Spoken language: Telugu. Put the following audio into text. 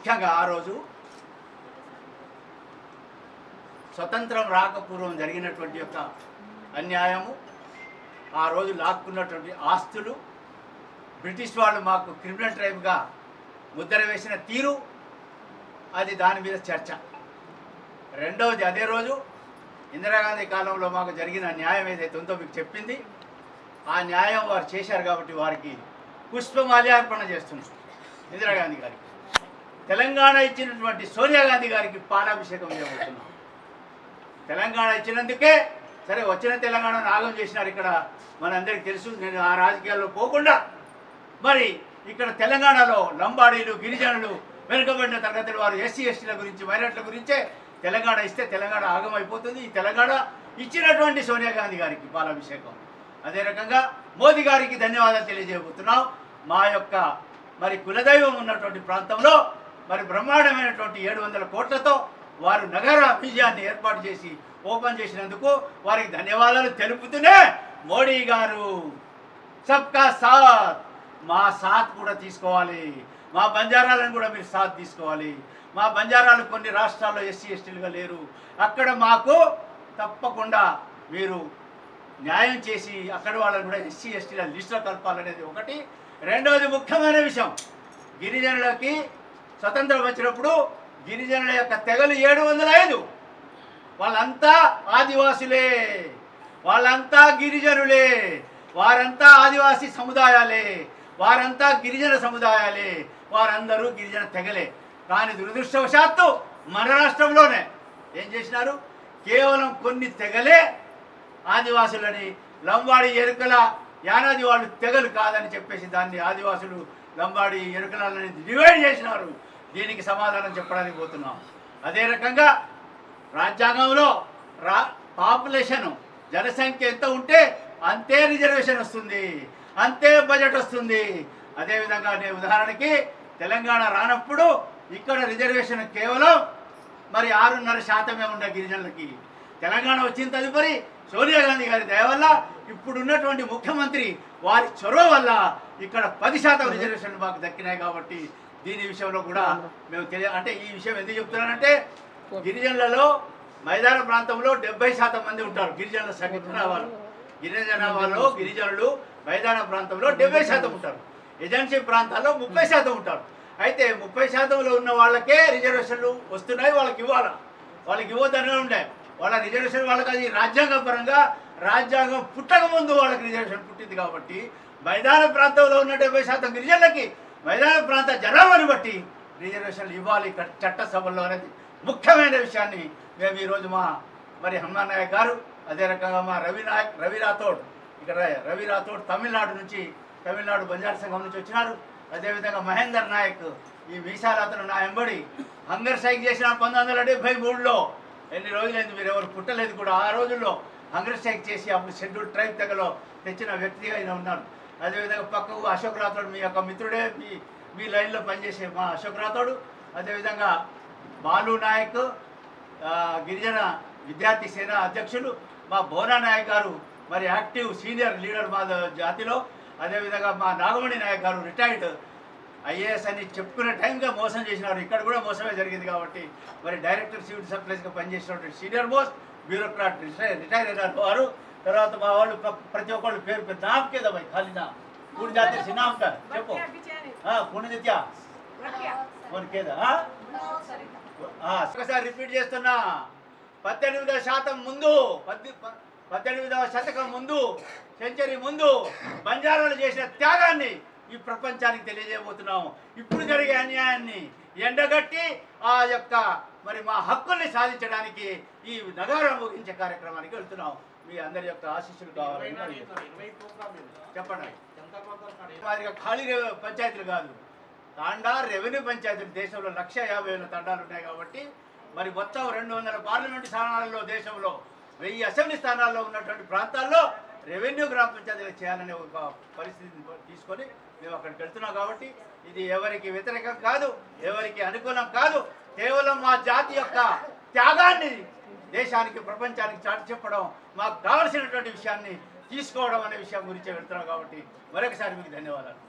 ముఖ్యంగా ఆ రోజు స్వతంత్రం రాకపూర్వం జరిగినటువంటి యొక్క అన్యాయము ఆ రోజు లాక్కున్నటువంటి ఆస్తులు బ్రిటిష్ వాళ్ళు మాకు క్రిమినల్ ట్రైబ్గా ముద్ర వేసిన తీరు అది దాని మీద చర్చ. రెండవది అదే రోజు ఇందిరాగాంధీ కాలంలో మాకు జరిగిన న్యాయం ఏదైతే ఉందో మీకు చెప్పింది ఆ న్యాయం వారు చేశారు కాబట్టి వారికి పుష్పమాల్యార్పణ చేస్తున్నారు ఇందిరాగాంధీ గారికి. తెలంగాణ ఇచ్చినటువంటి సోనియా గాంధీ గారికి పాలాభిషేకం చేయబోతున్నాం. తెలంగాణ ఇచ్చినందుకే సరే వచ్చిన తెలంగాణ నాగం చేసినారు ఇక్కడ మనందరికీ తెలుసు. నేను ఆ రాజకీయాల్లో పోకుండా మరి ఇక్కడ తెలంగాణలో లంబాడీలు గిరిజనులు వెనుకబడిన తరగతుల వారు ఎస్సీ ఎస్టీల గురించి మైనార్టీల గురించే తెలంగాణ ఇస్తే తెలంగాణ ఆగమైపోతుంది ఈ తెలంగాణ ఇచ్చినటువంటి సోనియా గాంధీ గారికి పాలాభిషేకం. అదే రకంగా మోదీ గారికి ధన్యవాదాలు తెలియజేయబోతున్నాం. మా యొక్క మరి కులదైవం ఉన్నటువంటి ప్రాంతంలో మరి బ్రహ్మాండమైనటువంటి ఏడు వందల కోట్లతో వారు నగర విజయాన్ని ఏర్పాటు చేసి ఓపెన్ చేసినందుకు వారికి ధన్యవాదాలు తెలుపుతూనే మోడీ గారు సబ్కా సాత్ మా సాత్ కూడా తీసుకోవాలి. మా బంజారాలను కూడా మీరు సాత్ తీసుకోవాలి. మా బంజారాలు కొన్ని రాష్ట్రాల్లో ఎస్సీ ఎస్టీలుగా లేరు. అక్కడ మాకు తప్పకుండా మీరు న్యాయం చేసి అక్కడ వాళ్ళని కూడా ఎస్సీ ఎస్టీల లిస్టులో కలపాలనేది ఒకటి. రెండవది ముఖ్యమైన విషయం గిరిజనులకి స్వతంత్రం వచ్చినప్పుడు గిరిజనుల యొక్క తెగలు ఏడు వందల ఐదు. వాళ్ళంతా ఆదివాసులే వాళ్ళంతా గిరిజనులే వారంతా ఆదివాసీ సముదాయాలే వారంతా గిరిజన సముదాయాలే వారందరూ గిరిజన తెగలే. కానీ దురదృష్టవశాత్తు మన రాష్ట్రంలోనే ఏం చేసినారు? కేవలం కొన్ని తెగలే ఆదివాసులని లంబాడి ఎరుకల యానాది వాళ్ళు తెగలు కాదని చెప్పేసి దాన్ని ఆదివాసులు లంబాడి ఎరుకలని డివైడ్ చేసినారు. దీనికి సమాధానం చెప్పడానికి పోతున్నాం. అదే రకంగా రాజ్యాంగంలో రా పాపులేషన్ జనసంఖ్య ఎంత ఉంటే అంతే రిజర్వేషన్ వస్తుంది అంతే బడ్జెట్ వస్తుంది. అదేవిధంగా నేను ఉదాహరణకి తెలంగాణ రానప్పుడు ఇక్కడ రిజర్వేషన్ కేవలం మరి ఆరున్నర శాతమే ఉండే గిరిజనులకి. తెలంగాణ వచ్చిన తదుపరి సోనియా గాంధీ గారి దయవల్ల ఇప్పుడున్నటువంటి ముఖ్యమంత్రి వారి చొరవ వల్ల ఇక్కడ పది శాతం రిజర్వేషన్ మాకు దక్కినాయి కాబట్టి దీని విషయంలో కూడా మేము తెలియ అంటే ఈ విషయం ఎందుకు చెప్తున్నానంటే గిరిజనులలో మైదాన ప్రాంతంలో డెబ్బై శాతం మంది ఉంటారు గిరిజనుల సంఖ్య వాళ్ళు గిరిజన వాళ్ళు గిరిజనులు మైదాన ప్రాంతంలో డెబ్బై శాతం ఉంటారు. ఏజెన్సీ ప్రాంతాల్లో ముప్పై శాతం ఉంటారు. అయితే ముప్పై శాతంలో ఉన్న వాళ్ళకే రిజర్వేషన్లు వస్తున్నాయి వాళ్ళకి ఇవ్వాలా? వాళ్ళకి ఇవ్వద్దనే ఉండే. వాళ్ళ రిజర్వేషన్ వాళ్ళకి అది రాజ్యాంగ పరంగా రాజ్యాంగం పుట్టక ముందు వాళ్ళకి రిజర్వేషన్ పుట్టింది కాబట్టి మైదాన ప్రాంతంలో ఉన్న డెబ్బై శాతం గిరిజనులకి మైదాన ప్రాంత జనాభాని బట్టి రిజర్వేషన్లు ఇవ్వాలి. ఇక్కడ చట్టసభల్లో అనేది ముఖ్యమైన విషయాన్ని మేము ఈరోజు మా మరి హనుమాన్ నాయక్ గారు అదే రకంగా మా రవి నాయక్ రవి రాథోడ్ ఇక్కడ రవి రాథోడ్ తమిళనాడు నుంచి తమిళనాడు బంజారా సంఘం నుంచి వచ్చినారు. అదేవిధంగా మహేందర్ నాయక్ ఈ మీసాలు నా ఎంబడి హంగర్ స్ట్రైక్ చేసిన పంతొమ్మిది వందల డెబ్బై మూడులో ఎన్ని రోజులైంది మీరు ఎవరు పుట్టలేదు కూడా ఆ రోజుల్లో హంగర్ స్ట్రైక్ చేసి అప్పుడు షెడ్యూల్ ట్రైబ్ తెగలో తెచ్చిన వ్యక్తిగా ఆయన ఉన్నారు అదేవిధంగా పక్కకు అశోక్ రాథోడ్ మీ యొక్క మిత్రుడే మీ మీ లైన్లో పనిచేసే మా అశోక్ రాథోడు అదేవిధంగా బాలు నాయక్ గిరిజన విద్యార్థి సేన అధ్యక్షులు మా బోనా నాయక్ గారు మరి యాక్టివ్ సీనియర్ లీడర్ మా జాతిలో అదేవిధంగా మా నాగమణి నాయక్ గారు రిటైర్డ్ ఐఏఎస్ అని చెప్పుకునే టైంగా మోసం చేసినారు. ఇక్కడ కూడా మోసమే జరిగింది కాబట్టి మరి డైరెక్టర్ సివిల్ సప్లైస్గా పనిచేసినటువంటి senior most bureaucrat retire retire అయినారు వారు. తర్వాత మా వాళ్ళు ప్ర- ప్రతి ఒక్కళ్ళు పేరు పెద్ద నామ్ ఖాళీ నామ్ పూడి జాతి సి నామ్ కా చెప్పు పుణ్యదిత్య ఫోన్ కేదా ఆ? ఆ, ఒకసారి రిపీట్ చేస్తున్నా. పద్దెనిమిదవ శాతం ముందు పద్దె పద్దెనిమిదవ శతకం ముందు సెంచరీ ముందు బంజారాలు చేసిన త్యాగాన్ని ఈ ప్రపంచానికి తెలియజేయబోతున్నాము. ఇప్పుడు జరిగే అన్యాయాన్ని ఎండగట్టి ఆ యొక్క మరి మా హక్కుల్ని సాధించడానికి ఈ నగరం ముగించే కార్యక్రమానికి వెళ్తున్నాం మీ అందరి యొక్క ఆశీస్సులు అడుగుతున్నాం. చెప్పండి. మాదిరిగా ఖాళీ పంచాయతీలు కాదు. తాండా రెవెన్యూ పంచాయతీలు దేశంలో లక్ష యాభై వేల తండాలు ఉన్నాయి కాబట్టి మరి మొత్తం రెండు వందల పార్లమెంటు స్థానాలలో దేశంలో వెయ్యి అసెంబ్లీ స్థానాల్లో ఉన్నటువంటి ప్రాంతాల్లో రెవెన్యూ గ్రామ పంచాయతీలు చేయాలనే ఒక పరిస్థితిని తీసుకొని మేము అక్కడికి వెళ్తున్నాం కాబట్టి ఇది ఎవరికి వ్యతిరేకం కాదు ఎవరికి అనుకూలం కాదు కేవలం మా జాతి యొక్క త్యాగాన్ని దేశానికి ప్రపంచానికి చాటి చెప్పడం మాకు కావలసినటువంటి విషయాన్ని తీసుకోవడం అనే విషయం గురించి వెళ్తున్నాం కాబట్టి మరొకసారి మీకు ధన్యవాదాలు.